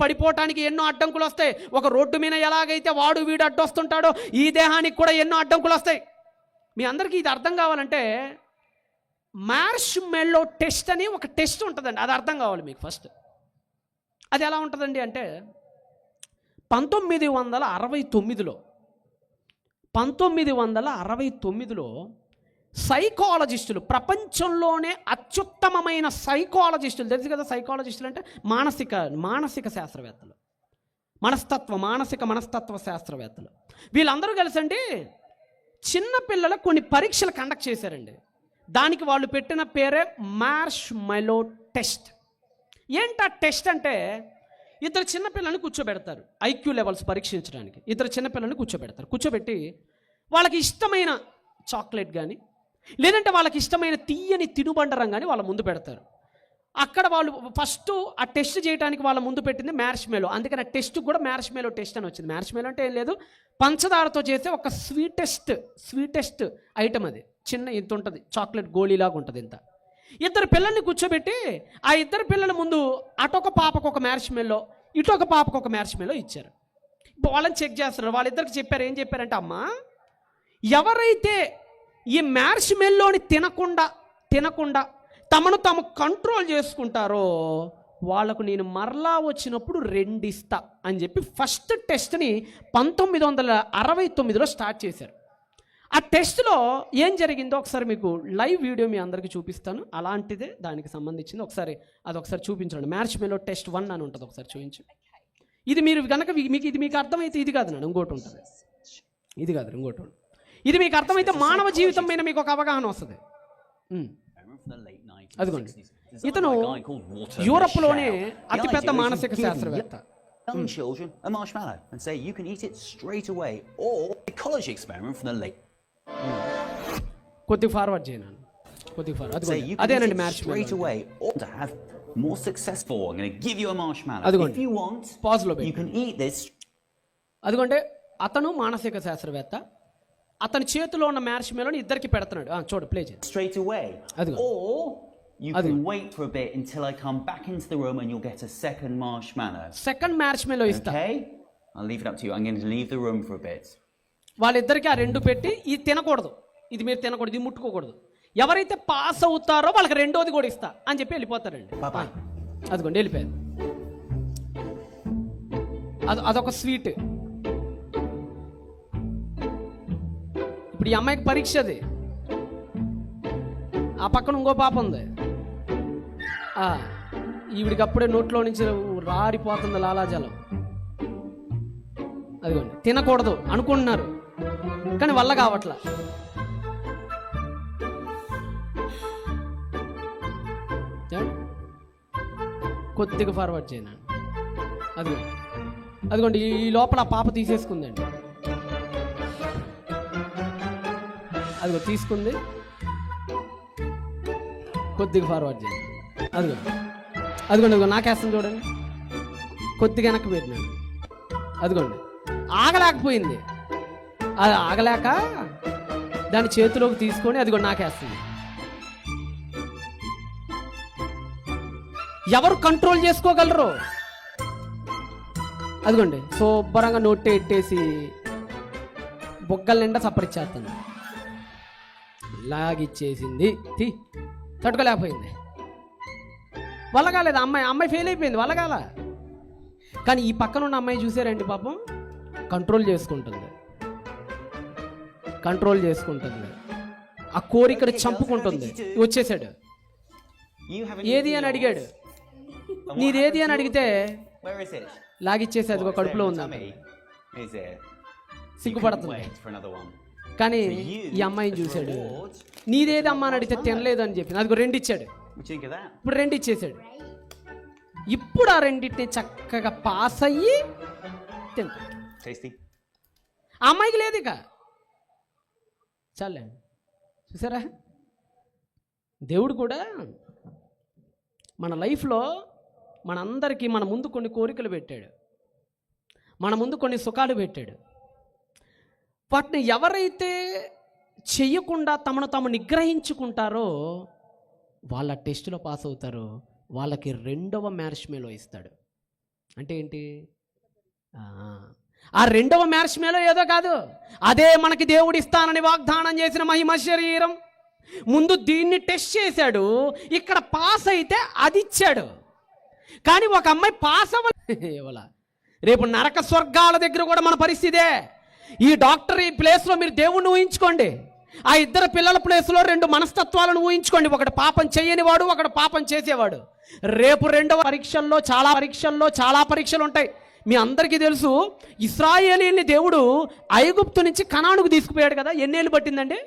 పడిపోవటానికి ఎన్నో అడ్డంకులు వస్తాయి. ఒక రోడ్డు మీద ఎలాగైతే వాడు వీడు అడ్డొస్తుంటాడో ఈ దేహానికి కూడా ఎన్నో అడ్డంకులు వస్తాయి. మీ అందరికీ ఇది అర్థం కావాలంటే మ్యార్ష్ మెల్లో టెస్ట్ అని ఒక టెస్ట్ ఉంటుందండి. అది అర్థం కావాలి మీకు ఫస్ట్. అది ఎలా ఉంటుందండి అంటే పంతొమ్మిది వందల అరవై తొమ్మిదిలో పంతొమ్మిది వందల అరవై తొమ్మిదిలో సైకాలజిస్టులు ప్రపంచంలోనే అత్యుత్తమమైన సైకాలజిస్టులు. తెలుసు కదా సైకాలజిస్టులు అంటే మానసిక మానసిక శాస్త్రవేత్తలు. మనస్తత్వ మానసిక మనస్తత్వ శాస్త్రవేత్తలు. వీళ్ళందరూ కలిసండి చిన్నపిల్లలకు కొన్ని పరీక్షలు కండక్ట్ చేశారండి. దానికి వాళ్ళు పెట్టిన పేరే మార్ష్ మైలో టెస్ట్. ఏంటి ఆ టెస్ట్ అంటే ఇద్దరు చిన్నపిల్లల్ని కూర్చోబెడతారు ఐక్యూ లెవెల్స్ పరీక్షించడానికి. ఇద్దరు చిన్నపిల్లల్ని కూర్చోబెడతారు. కూర్చోబెట్టి వాళ్ళకి ఇష్టమైన చాక్లెట్ కానీ లేదంటే వాళ్ళకి ఇష్టమైన తీయని తినుబండరం కానీ వాళ్ళ ముందు పెడతారు. అక్కడ వాళ్ళు ఫస్ట్ ఆ టెస్ట్ చేయడానికి వాళ్ళ ముందు పెట్టింది మ్యార్ష్ మేలో అందుకని ఆ టెస్ట్ కూడా మ్యార్ష్ మేలో టెస్ట్ అని వచ్చింది. మ్యార్ష్ మేలో అంటే ఏం లేదు పంచదారతో చేసే ఒక స్వీటెస్ట్ స్వీటెస్ట్ ఐటమ్ అది. చిన్న ఇంత ఉంటుంది చాక్లెట్ గోళీలాగా ఉంటుంది ఇంత. ఇద్దరు పిల్లల్ని కూర్చోబెట్టి ఆ ఇద్దరు పిల్లల ముందు అటొక పాపకు ఒక మ్యార్ష్ మేలో ఇటొక పాపకు ఒక మ్యార్ష్ మేలో ఇచ్చారు. వాళ్ళని చెక్ చేస్తున్నారు. వాళ్ళిద్దరికి చెప్పారు ఏం చెప్పారంటే అమ్మా ఎవరైతే ఈ మ్యార్ష్ మెల్లోని తినకుండా తినకుండా తమను తాము కంట్రోల్ చేసుకుంటారో వాళ్ళకు నేను మరలా వచ్చినప్పుడు రెండిస్తా అని చెప్పి ఫస్ట్ టెస్ట్ని పంతొమ్మిది వందల అరవై తొమ్మిదిలో స్టార్ట్ చేశారు. ఆ టెస్ట్లో ఏం జరిగిందో ఒకసారి మీకు లైవ్ వీడియో మీ అందరికీ చూపిస్తాను. అలాంటిదే దానికి సంబంధించింది. ఒకసారి అది ఒకసారి చూపించండి. మ్యాచ్ మేలో టెస్ట్ వన్ అని ఉంటుంది. ఒకసారి చూపించు. ఇది మీరు కనుక మీకు ఇది మీకు అర్థమైతే ఇది కాదు నేను ఇంకోటి ఉంటుంది. ఇది కాదు ఇంకోటి ఉంటుంది. ఇది మీకు అర్థమైతే మానవ జీవితం మీద మీకు ఒక అవగాహన వస్తుంది. అదిగోండి ఇతను యూరప్లోనే అతిపెద్ద మానసిక శాస్త్రవేత్త young children a marshmallow and say you can eat it straight away, or ecology experiment from the late. కొద్దిగా ఫార్వర్డ్ చేయను కొద్దిగా ఫార్వర్డ్ Say అదిగోండి you can అదేనండి eat it మ్యాచ్ straight away, or to have more successful. I'm going to give you a marshmallow. అదిగోండి. If you want, Pause లో you can eat this అదిగోంటే అతను మానసిక శాస్త్రవేత్త అతని చేతిలో ఉన్న మ్యాచ్ మేలోని ఇద్దరికి పెడుతున్నాడు చూడు ప్లే చేయండి straight away, అదిగో. or you can wait for a bit until I come back into the room and you'll get a second marshmallow. Second marshmallow ఇస్తా Okay? I'll leave it up to you. I'm going to leave the room for a bit. వాళ్ళిద్దరికి ఆ రెండు పెట్టి ఇది తినకూడదు ఇది మీరు తినకూడదు ఇది ముట్టుకోకూడదు ఎవరైతే పాస్ అవుతారో వాళ్ళకి రెండోది కూడా ఇస్తా అని చెప్పి వెళ్ళిపోతారండి Bye-bye. ఆ, అదిగోండి వెళ్ళిపోయారు అది అదొక స్వీట్ ఇప్పుడు ఈ అమ్మాయికి పరీక్ష అది. ఆ పక్కన ఇంకో పాప ఉంది. ఆ, ఈవిడికి అప్పుడే నోట్లో నుంచి రారిపోతుంది లాలాజలం. అదిగోండి. తినకూడదు అనుకుంటున్నారు కానీ వల్ల కావట్లా. కొద్దిగా ఫార్వర్డ్ చేయను అదిగోండి. అదిగోండి ఈ లోపల ఆ పాప తీసేసుకుందండి. అదిగో తీసుకుంది. కొద్దిగా ఫార్వర్డ్ చేయండి అదిగో. అదిగోండి అదిగో నాకేస్తాను చూడండి. కొద్దిగా వెనక్కి పెట్టినాను అదిగోండి. ఆగలేకపోయింది. అది ఆగలేక దాని చేతిలోకి తీసుకొని అదిగో నాకేస్తుంది. ఎవరు కంట్రోల్ చేసుకోగలరు? అదిగోండి శుభ్రంగా నోట్ ఎట్టేసి బొగ్గల నిండా చప్పరిచ్చేస్తాను లాగిచ్చేసింది. తీ తట్టుకోలేకపోయింది. వల్ల కాలేదు అమ్మాయి అమ్మాయి ఫెయిల్ అయిపోయింది వల్ల కాల కానీ ఈ పక్కన ఉన్న అమ్మాయి చూసారండి పాపం? కంట్రోల్ చేసుకుంటుంది. కంట్రోల్ చేసుకుంటుంది. ఆ కోరికను చంపుకుంటుంది. వచ్చేసాడు. ఏది అని. అడిగాడు. నీదేది అని అడిగితే yours? Where is it? లాగిచ్చేసి అదిగో What, is కడుపులో ఉంది సిగ్గుపడుతుంది. కానీ ఈ అమ్మాయిని చూశాడు. reward, నీదేది అమ్మ అని అడిగితే తినలేదు అని చెప్పింది అదిగో రెండు ఇచ్చాడు? ఇప్పుడు రెండు ఇచ్చేసాడు ఇప్పుడు ఆ రెండింటిని చక్కగా పాస్ అయ్యి తింటాడు? ఆ అమ్మాయికి లేదు ఇక. చాలే చూసారా? దేవుడు కూడా మన లైఫ్లో మనందరికీ మన ముందు కొన్ని కోరికలు పెట్టాడు. మన ముందు కొన్ని సుఖాలు పెట్టాడు. వాటిని ఎవరైతే చెయ్యకుండా తమను తాము నిగ్రహించుకుంటారో వాళ్ళ టెస్టులో పాస్ అవుతారో. వాళ్ళకి రెండవ మ్యారేజ్ మేలో ఇస్తాడు. అంటే ఏంటి? ఆ, రెండవ మ్యాచ్ మేలో ఏదో కాదు. అదే మనకి దేవుడు ఇస్తానని వాగ్దానం చేసిన మహిమ శరీరం. ముందు దీన్ని టెస్ట్ చేశాడు. ఇక్కడ పాస్ అయితే అది ఇచ్చాడు. కానీ ఒక అమ్మాయి పాస్ అవ్వ రేపు నరక స్వర్గాల దగ్గర కూడా మన పరిస్థితే ఈ డాక్టర్ ఈ ప్లేస్లో మీరు దేవుణ్ణి ఊహించుకోండి. ఆ ఇద్దరు పిల్లల ప్లేస్లో రెండు మనస్తత్వాలను ఊహించుకోండి. ఒకటి పాపం చేయనివాడు ఒకటి పాపం చేసేవాడు. రేపు రెండవ పరీక్షల్లో చాలా పరీక్షల్లో చాలా పరీక్షలు ఉంటాయి. మీ అందరికీ తెలుసు ఇస్రాయేలీని దేవుడు ఐగుప్తు నుంచి కనానుకు తీసుకుపోయాడు కదా. ఎన్నేళ్ళు పట్టిందండి?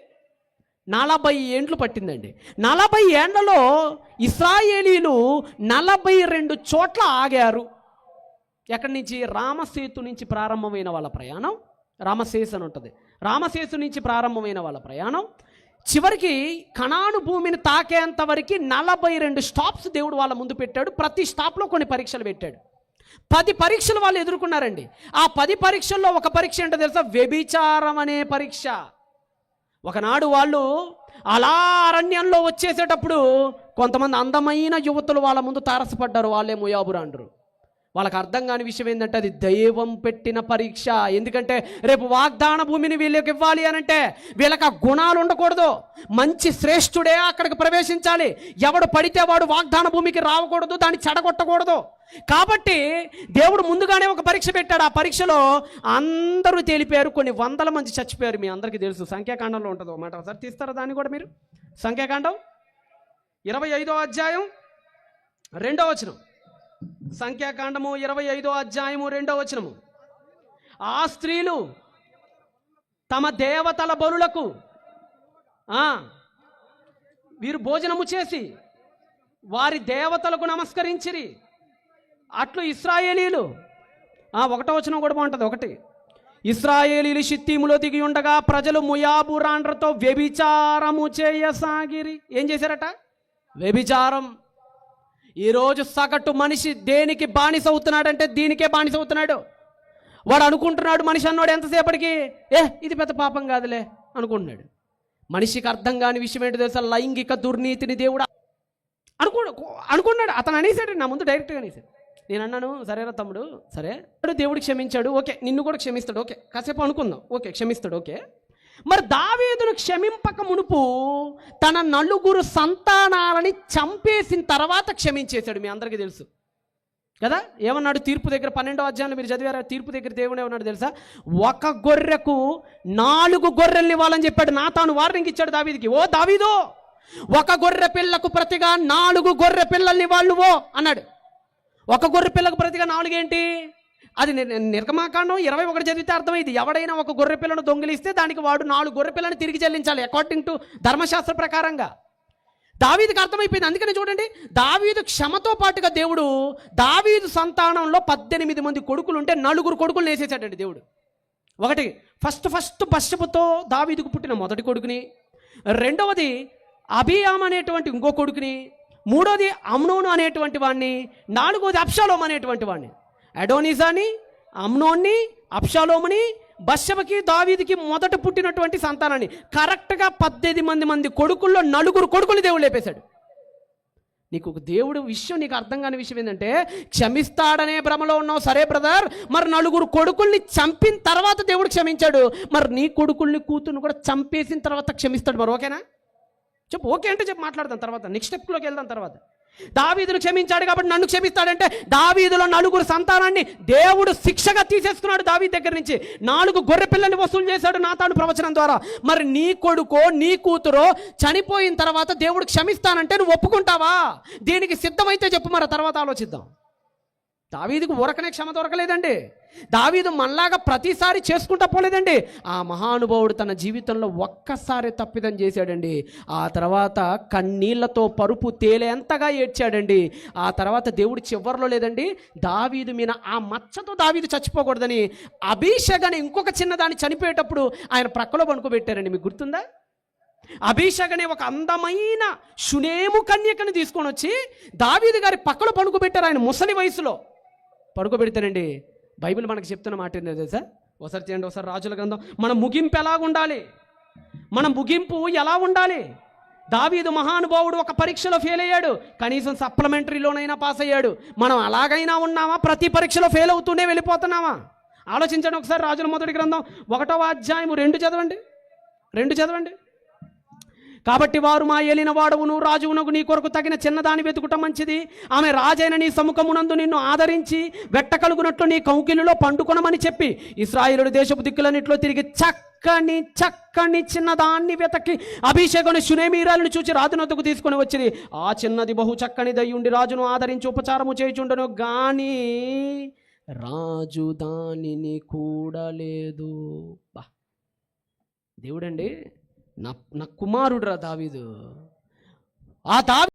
నలభై ఏండ్లు పట్టిందండి. నలభై ఏండ్లలో ఇస్రాయేలీలు నలభై రెండు చోట్ల ఆగారు. ఎక్కడి నుంచి? రామసేతు నుంచి ప్రారంభమైన వాళ్ళ ప్రయాణం. రామశేషు అని ఉంటుంది. రామశేషు నుంచి ప్రారంభమైన వాళ్ళ ప్రయాణం. చివరికి కణాను భూమిని తాకేంత వరకు నలభై రెండు స్టాప్స్ దేవుడు వాళ్ళ ముందు పెట్టాడు. ప్రతి స్టాప్లో కొన్ని పరీక్షలు పెట్టాడు. పది పరీక్షలు వాళ్ళు ఎదుర్కొన్నారండి. ఆ పది పరీక్షల్లో ఒక పరీక్ష ఏంటో తెలుసా? వ్యభిచారం అనే పరీక్ష. ఒకనాడు వాళ్ళు అలా అరణ్యంలో వచ్చేసేటప్పుడు కొంతమంది అందమైన యువతులు వాళ్ళ ముందు తారసపడ్డారు. వాళ్ళే ముయాబురా అంటారు వాళ్ళకి అర్థం కాని విషయం ఏంటంటే అది దైవం పెట్టిన పరీక్ష. ఎందుకంటే రేపు వాగ్దాన భూమిని వీళ్ళకి ఇవ్వాలి అని అంటే వీళ్ళకి ఆ గుణాలు ఉండకూడదు. మంచి శ్రేష్ఠుడే అక్కడికి ప్రవేశించాలి. ఎవడు పడితే వాడు వాగ్దాన భూమికి రావకూడదు దాన్ని చెడగొట్టకూడదు. కాబట్టి దేవుడు ముందుగానే ఒక పరీక్ష పెట్టాడు. ఆ పరీక్షలో అందరూ తేలిపోయారు కొన్ని వందల మంది చచ్చిపోయారు. మీ అందరికీ తెలుసు. సంఖ్యాకాండంలో ఉంటుంది ఒక మాట ఒకసారి తీస్తారా దాన్ని కూడా మీరు? సంఖ్యాకాండం? ఇరవై ఐదో అధ్యాయం రెండో వచనం. సంఖ్యాకాండము ఇరవై ఐదో అధ్యాయము రెండో వచనము. ఆ స్త్రీలు తమ దేవతల బలులకు వీరు భోజనము చేసి వారి దేవతలకు నమస్కరించిరి. అట్లు ఇస్రాయేలీలు ఆ, ఒకటో వచనం కూడా బాగుంటుంది ఒకటి. ఇస్రాయేలీలు షిత్తీములో దిగి ఉండగా ప్రజలు ముయాబు రాండ్రతో వ్యభిచారము చేయసాగిరి. ఏం చేశారట? వ్యభిచారం ఈరోజు సగటు మనిషి దేనికి బానిస అవుతున్నాడంటే దీనికే బానిస అవుతున్నాడు? వాడు అనుకుంటున్నాడు మనిషి అన్నోడు ఎంతసేపటికి? ఏ ఇది పెద్ద పాపం కాదులే అనుకుంటున్నాడు. మనిషికి అర్థం కాని విషయం ఏంటో తెలుసా? లైంగిక దుర్నీతిని దేవుడు అనుకో అనుకున్నాడు. అతను అనేసాడు నా ముందు డైరెక్ట్గా అనేసాడు నేను అన్నాను సరేరా తమ్ముడు సరే. దేవుడు క్షమించాడు ఓకే నిన్ను కూడా క్షమిస్తాడు ఓకే. కాసేపు అనుకుందాం. ఓకే క్షమిస్తాడు ఓకే. మరి దావీదును క్షమింపక మునుపు తన నలుగురు సంతానాలని చంపేసిన తర్వాత క్షమించేశాడు మీ అందరికీ తెలుసు. కదా? ఏమన్నాడు తీర్పు దగ్గర పన్నెండో అధ్యాయంలో మీరు చదివారా? తీర్పు దగ్గర దేవుడు ఏమన్నాడు తెలుసా? ఒక గొర్రెకు నాలుగు గొర్రెల్ని ఇవ్వాలని చెప్పాడు. నా తాను వార్నింగ్ ఇచ్చాడు దావీదికి. ఓ దావీదో ఒక గొర్రె పిల్లకు ప్రతిగా నాలుగు గొర్రె పిల్లల్ని వాళ్ళు ఓ అన్నాడు. ఒక గొర్రె పిల్లకు ప్రతిగా నాలుగేంటి? అది నిర్గమాకాండం ఇరవై ఒకటి చదివితే అర్థమైంది. ఎవడైనా ఒక గొర్రె పిల్లను దొంగిలిస్తే దానికి వాడు నాలుగు గొర్రె పిల్లని తిరిగి చెల్లించాలి అకార్డింగ్ టు ధర్మశాస్త్ర ప్రకారంగా. దావీదుకి అర్థమైపోయింది. అందుకని చూడండి దావీదు క్షమతో పాటుగా దేవుడు దావీదు సంతానంలో పద్దెనిమిది మంది కొడుకులు ఉంటే నలుగురు కొడుకులు వేసేసాడండి దేవుడు. ఒకటి ఫస్ట్ ఫస్ట్ బశ్యపుతో దావీదుకు పుట్టిన మొదటి కొడుకుని రెండవది అభియామ్ అనేటువంటి ఇంకో కొడుకుని మూడోది అమ్నోను అనేటువంటి వాడిని నాలుగోది అప్షాలోం అనేటువంటి వాడిని అడోనిజాని అమ్నోన్ని అప్షాలోముని బశ్యపకి దావీదికి మొదట పుట్టినటువంటి సంతానాన్ని. కరెక్ట్గా పద్దెనిమిది మంది మంది కొడుకుల్లో నలుగురు కొడుకులు దేవుడు లేపేశాడు. నీకు ఒక దేవుడు విషయం నీకు అర్థం కాని విషయం ఏంటంటే క్షమిస్తాడనే భ్రమలో ఉన్నావు సరే బ్రదర్ మరి నలుగురు కొడుకుల్ని చంపిన తర్వాత దేవుడు క్షమించాడు. మరి నీ కొడుకుల్ని కూతుర్ని కూడా చంపేసిన తర్వాత క్షమిస్తాడు మరి ఓకేనా? చెప్పు ఓకే అంటే చెప్పు మాట్లాడదాం తర్వాత. నెక్స్ట్ స్టెప్లోకి వెళ్దాం తర్వాత. దావీదును క్షమించాడు కాబట్టి నన్ను క్షమిస్తాడంటే దావీదులో నలుగురు సంతానాన్ని దేవుడు శిక్షగా తీసేసుకున్నాడు దావీ దగ్గర నుంచి. నాలుగు గొర్రె పిల్లల్ని వసూలు చేశాడు నాతాను ప్రవచనం ద్వారా. మరి నీ కొడుకో నీ కూతురో చనిపోయిన తర్వాత దేవుడు క్షమిస్తానంటే నువ్వు ఒప్పుకుంటావా? దీనికి సిద్ధమైతే చెప్పు మరి తర్వాత ఆలోచిద్దాం. దావీదుకు ఊరకనే క్షమ దొరకలేదండి. దావీదు మనలాగా ప్రతిసారి చేసుకుంటా పోలేదండి. ఆ మహానుభావుడు తన జీవితంలో ఒక్కసారి తప్పిదం చేశాడండి. ఆ తర్వాత కన్నీళ్ళతో పరుపు తేలేంతగా ఏడ్చాడండి. ఆ తర్వాత దేవుడు చివరిలో లేదండి దావీదు మీద ఆ మచ్చతో దావీదు చచ్చిపోకూడదని అభిషేక్ అని ఇంకొక చిన్నదాన్ని చనిపోయేటప్పుడు ఆయన ప్రక్కలో పనుకోబెట్టారండి మీకు గుర్తుందా? అభిషేక్ అనే ఒక అందమైన సునేము కన్యకని తీసుకొని వచ్చి దావీదు గారి పక్కలో పడుకోబెట్టారు ఆయన ముసలి వయసులో. పడుకోబెడితేనండి. బైబిల్ మనకు చెప్తున్న మాట ఏంటో తెలుసా? ఒకసారి చేయండి ఒకసారి రాజుల గ్రంథం. మన ముగింపు ఎలా ఉండాలి? మన ముగింపు ఎలా ఉండాలి? దావీదు మహానుభావుడు ఒక పరీక్షలో ఫెయిల్ అయ్యాడు. కనీసం సప్లిమెంటరీలోనైనా పాస్ అయ్యాడు. మనం అలాగైనా ఉన్నామా? ప్రతి పరీక్షలో ఫెయిల్ అవుతూనే వెళ్ళిపోతున్నామా? ఆలోచించండి ఒకసారి రాజుల మొదటి గ్రంథం. ఒకటవ అధ్యాయము. రెండు చదవండి. రెండు చదవండి. కాబట్టి వారు మా ఏలిన వాడవును రాజువునకు నీ కొరకు తగిన చిన్నదాని వెతుకుట మంచిది. ఆమె రాజైన నీ సముఖమునందు నిన్ను ఆదరించి వెట్ట కలుగునట్లు నీ కౌకిలిలో పండుకొనమని చెప్పి ఇస్రాయిలు దేశపు దిక్కులన్నిట్లో తిరిగి చక్కని చక్కని చిన్నదాన్ని వెతకి అభిషేకుని శునేమీరాలను చూచి రాజునొద్దకు తీసుకొని వచ్చింది ఆ చిన్నది బహు చక్కని దయ్యుండి రాజును ఆదరించి ఉపచారము చేయుచుండను గాని రాజు దానిని కూడలేదు. బా దేవుడండి నా నా కుమారుడురా దావీదు ఆ దావి